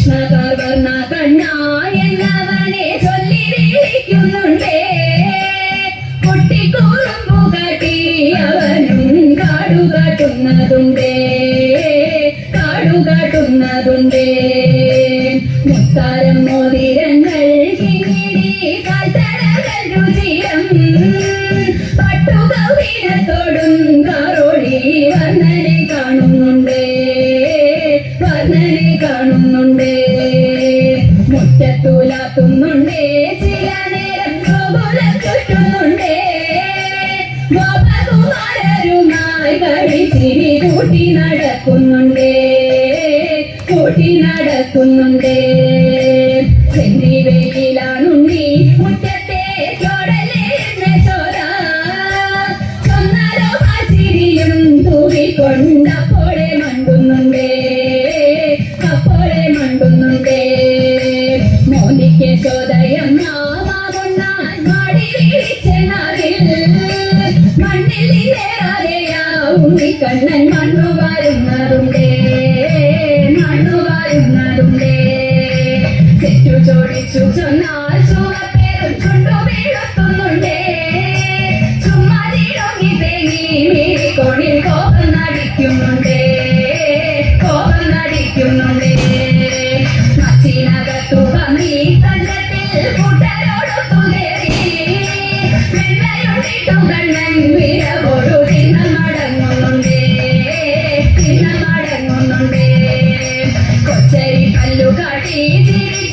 കൃഷ്ണ കവർണ കണ്ണ എന്നവനെ ചൊല്ലി വിളിക്കുന്നുണ്ടേ. കുട്ടിക്കൂറുമ്പു കാട്ടി അവനും കാടുകാട്ടുന്നതുണ്ടേ. കാടുകാട്ടുന്നതുണ്ടേ. മുത്താരം മോതിരങ്ങൾ കിങ്ങിണി വർണനെ കാണുന്നുണ്ടേ. മുറ്റത്തൂലാത്തുന്നുണ്ടേ. ചില നേരം ഗോകുലം ചുറ്റുന്നുണ്ടേ ഗോപകുമാരരുമായി കളിച്ചിരി കൂട്ടി നടക്കുന്നുണ്ടേ. കൂട്ടി നടക്കുന്നുണ്ടേ. ചെന്നി വെയിലാണുണ്ണി മുറ്റത്തെ ചോടലേ ചോര. ചൊന്നാലോ ചിരിയും തൂകിക്കൊണ്ടപ്പോഴെ ഉണ്ണിക്കണ്ണൻ മണ്ണു വാരുന്നതുണ്ടേ മണ്ണു വാരുന്നതുണ്ടേ ചോദിച്ചു ചൊന്നാൽ ചുവപ്പേറും ചുണ്ടു വീഴത്തുന്നുണ്ടേ Sim,